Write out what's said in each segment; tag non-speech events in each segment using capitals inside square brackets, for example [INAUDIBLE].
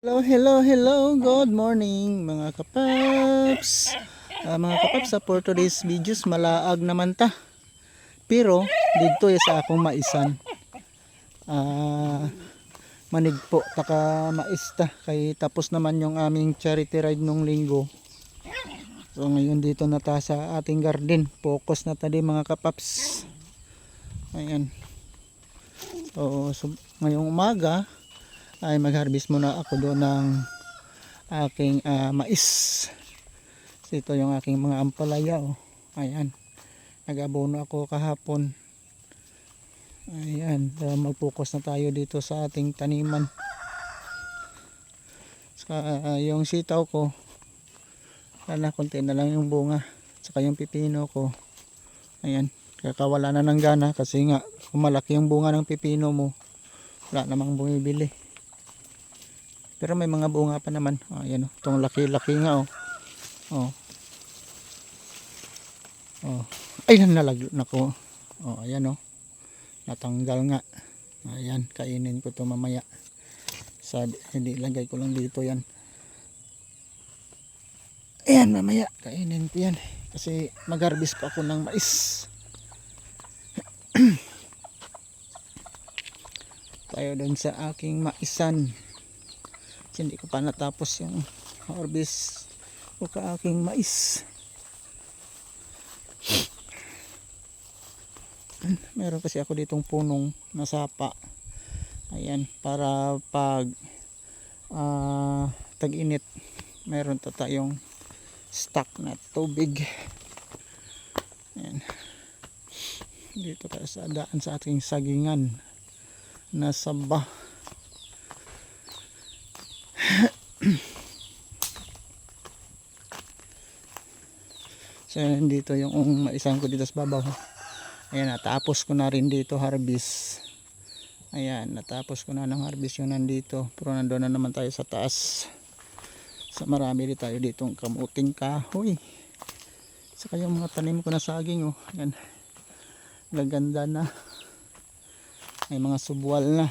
Hello, hello, hello. Good morning mga kapaps. Ah, mga kapaps, sa for today's videos, malaag naman ta. Pero, dito eh sa akong maisan. Ah, manig po, taka maista. Kay tapos naman yung aming charity ride nung linggo. So ngayon dito na ta sa ating garden. Focus na tadi mga kapaps. Ayan. So, so ngayong umaga, ay mag-harvest muna ako doon ng aking ah, mais. Ito yung aking mga ampalaya. Oh. Ayan. Nag-abono ako kahapon. Ayan. So, mag-focus na tayo dito sa ating taniman. Saka ah, yung sitaw ko, sana konti na lang yung bunga. Saka yung pipino ko. Ayan. Kakawala na ng gana kasi nga kung malaki yung bunga ng pipino mo, wala namang bumibili. Pero may mga bunga pa naman. Oh, ayan oh. Itong laki-laki nga oh. Oh. Oh. Ay, nalag nako. Oh, ayan oh. Natanggal nga. Ayan, kainin ko to mamaya. Sa hindi lagay ko lang dito 'yan. Ayan, mamaya kainin ko 'yan kasi mag-harvest pa ako ng mais. [CLEARS THROAT] Tayo doon sa aking maisan hindi ko pa natapos yung harvest? Ko ka aking mais. Meron kasi ako ditong punong nasapa. Ayan para pag ah, tag-init meron ta tayong stock na tubig. Ayan. Dito tayo sa daan sa ating sagingan. Na saba So dito yung um, isang ko dito sa babaw. Ayan, natapos ko na rin dito harvest. Ayan, natapos ko na ng harvest yung nandito. Pero nandoon na naman tayo sa taas. Sa marami din tayo dito ang kamuting kahoy. Saka yung mga tanim ko na saging oh. Ayan. Gaganda na. May mga subwal na.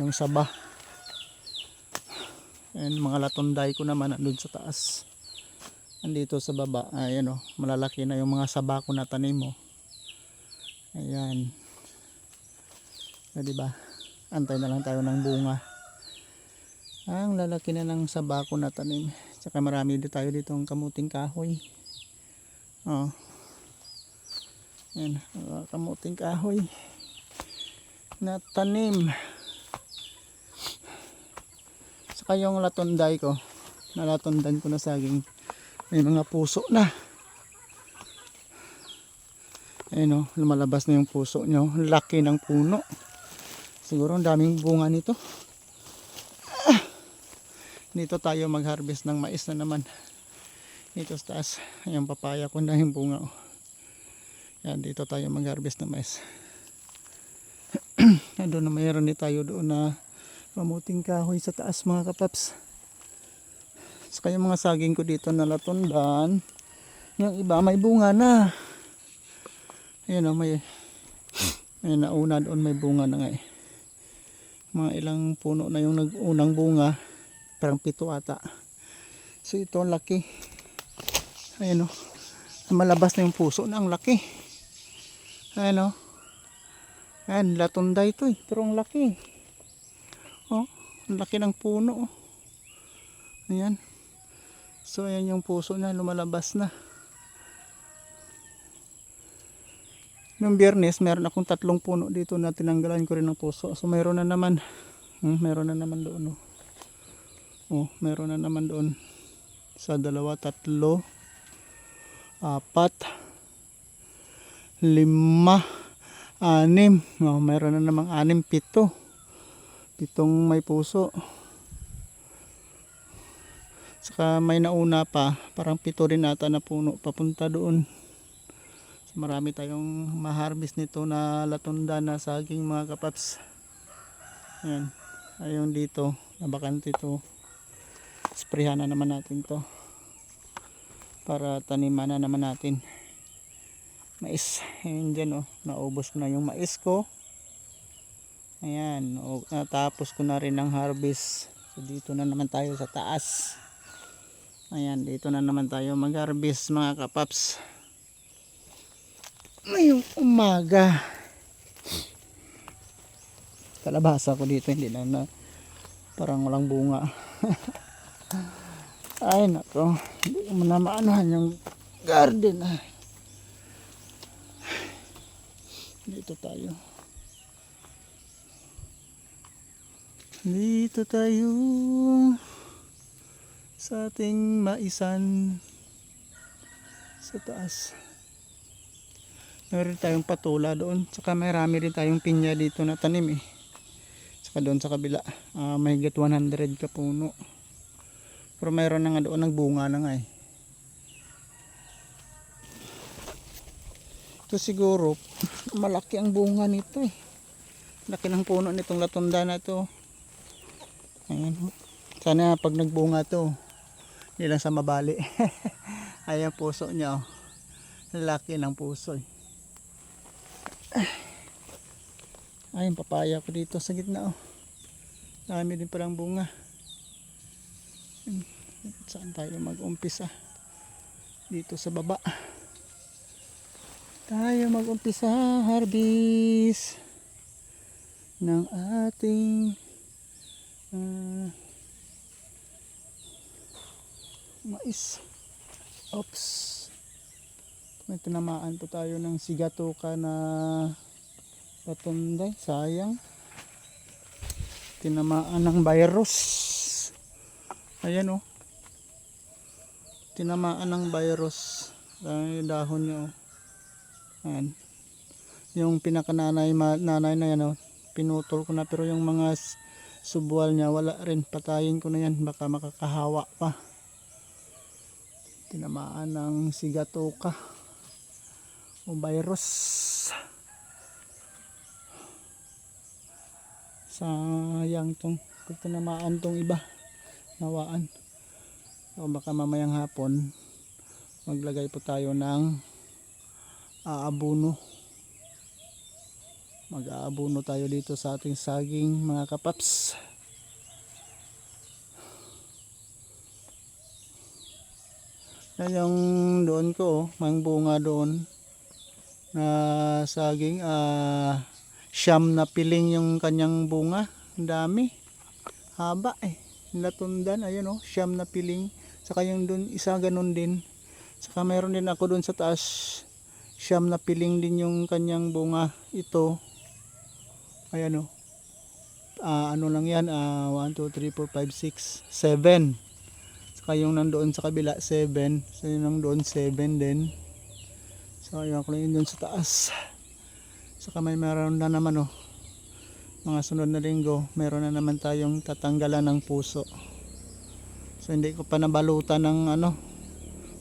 Yung saba. Ayan, mga latonday ko naman andun sa taas andito sa baba. Ayan o malalaki na yung mga sabako na tanim mo ayan. So, diba antay na lang tayo ng bunga. Ang lalaki na ng sabako na tanim. Saka marami din tayo dito ang kamuting kahoy. Oh. ayan uh, kamuting kahoy na tanim. Saka yung latonday ko. Nalatondan ko na saging may mga puso na. Ayun o lumalabas na yung puso nyo. Laki ng puno. Siguro ang daming bunga nito. Ah! dito tayo mag harvest ng mais na naman. Dito sa taas yung papaya ko na yung bunga oh. yan dito tayo mag harvest ng mais. [CLEARS THROAT] Doon na mayroon din tayo doon na mamuting kahoy sa taas mga kapaps Saka yung mga saging ko dito na latundan. Yung iba may bunga na. Ayan o, may, may nauna doon may bunga na nga eh. Mga ilang puno na yung nag-unang bunga. Parang pito ata. So ito ang laki. Ayan o. Malabas na yung puso na ang laki. Ayan o. Ayan, latunda ito eh. Pero ang laki. Oh, ang laki ng puno. Oh. Ayan. So ayan yung puso na lumalabas na. Nung biyernes meron akong tatlong puno dito na tinanggalan ko rin ng puso. So mayroon na naman. Hmm, meron na naman doon. Oh. oh, meron na naman doon. Sa dalawa, tatlo, apat, lima, anim. Oh, meron na namang anim, pito. Pitong may puso. Saka may nauna pa, parang pito rin ata na puno papunta doon. So, marami tayong ma-harvest nito na latunda na saging mga kapaps. Ayan. Ayun dito, nabakante ito. Sprayhan na naman natin to. Para taniman na naman natin. Mais. Ayan dyan oh. Naubos ko na yung mais ko. Ayan. Natapos ko na rin ang harvest. So dito na naman tayo sa taas. Ayan, dito na naman tayo mag-harvest mga kapaps. Ngayong umaga. Kalabasa ko dito, hindi na na parang walang bunga. [LAUGHS] Ay nako, hindi ko na maanohan yung garden. ah. Dito tayo. Dito tayo sa ating maisan sa taas. Meron tayong patula doon. Tsaka marami rin tayong pinya dito na tanim eh. Tsaka doon sa kabila. ah may 100 ka puno. Pero mayroon na nga doon nagbunga na nga eh. Ito siguro malaki ang bunga nito eh. Laki ng puno nitong latunda na to. Ayan. Sana pag nagbunga to, hindi lang sa mabali. [LAUGHS] Ayan puso niya oh. Laki ng puso eh. Ayun, papaya ko dito sa gitna oh. Dami din palang bunga. Saan tayo mag-umpisa? Dito sa baba. Tayo mag-umpisa harvest ng ating ah, mais. Oops. May tinamaan po tayo ng sigatuka na patunday. Sayang. Tinamaan ng virus. Ayan oh. Tinamaan ng virus. Ay, dahon niya oh. Ayan. Yung pinakananay nanay na yan oh. Pinutol ko na pero yung mga subwal niya wala rin. Patayin ko na yan. Baka makakahawa pa. Tinamaan ng sigatuka o virus. Sayang tong kung tinamaan tong iba. Nawaan. O baka mamayang hapon maglagay po tayo ng aabuno. Mag-aabuno tayo dito sa ating saging mga kapaps. Yan yung doon ko, may bunga doon na saging ah siyam na piling yung kanyang bunga. Ang dami. Haba eh. Latundan, ayun oh, siyam na piling. Saka yung doon, isa ganun din. Saka meron din ako doon sa taas. Siyam na piling din yung kanyang bunga. Ito. Ayan oh. Ah, ano lang yan, ah 1, 2, 3, 4, 5, 6, 7. Saka nandoon sa kabila, 7. So yung nandoon, 7 din. So ayun ko lang yun sa taas. Saka may meron na naman oh. Mga sunod na linggo, meron na naman tayong tatanggalan ng puso. So hindi ko pa nabalutan ng ano,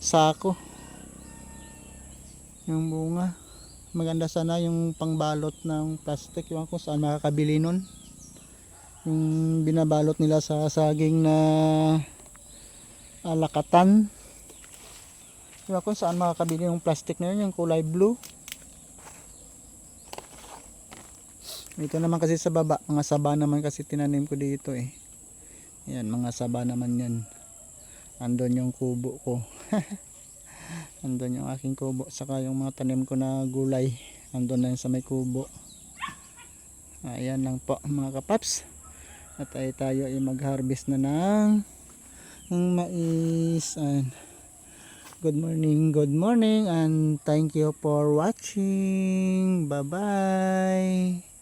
sako. Yung bunga. Maganda sana yung pangbalot ng plastic. Yung kung saan makakabili nun. Yung binabalot nila sa saging na alakatan. Diba kung saan makakabili yung plastic na yun, yung kulay blue. Ito naman kasi sa baba, mga saba naman kasi tinanim ko dito eh. Yan, mga saba naman yan. Andon yung kubo ko. [LAUGHS] Andon yung aking kubo. Saka yung mga tanim ko na gulay. Andon na yun sa may kubo. Ayan lang po mga kapaps. At ay tayo ay mag-harvest na ng, ng mais. Ayan. Good morning, good morning and thank you for watching. Bye-bye.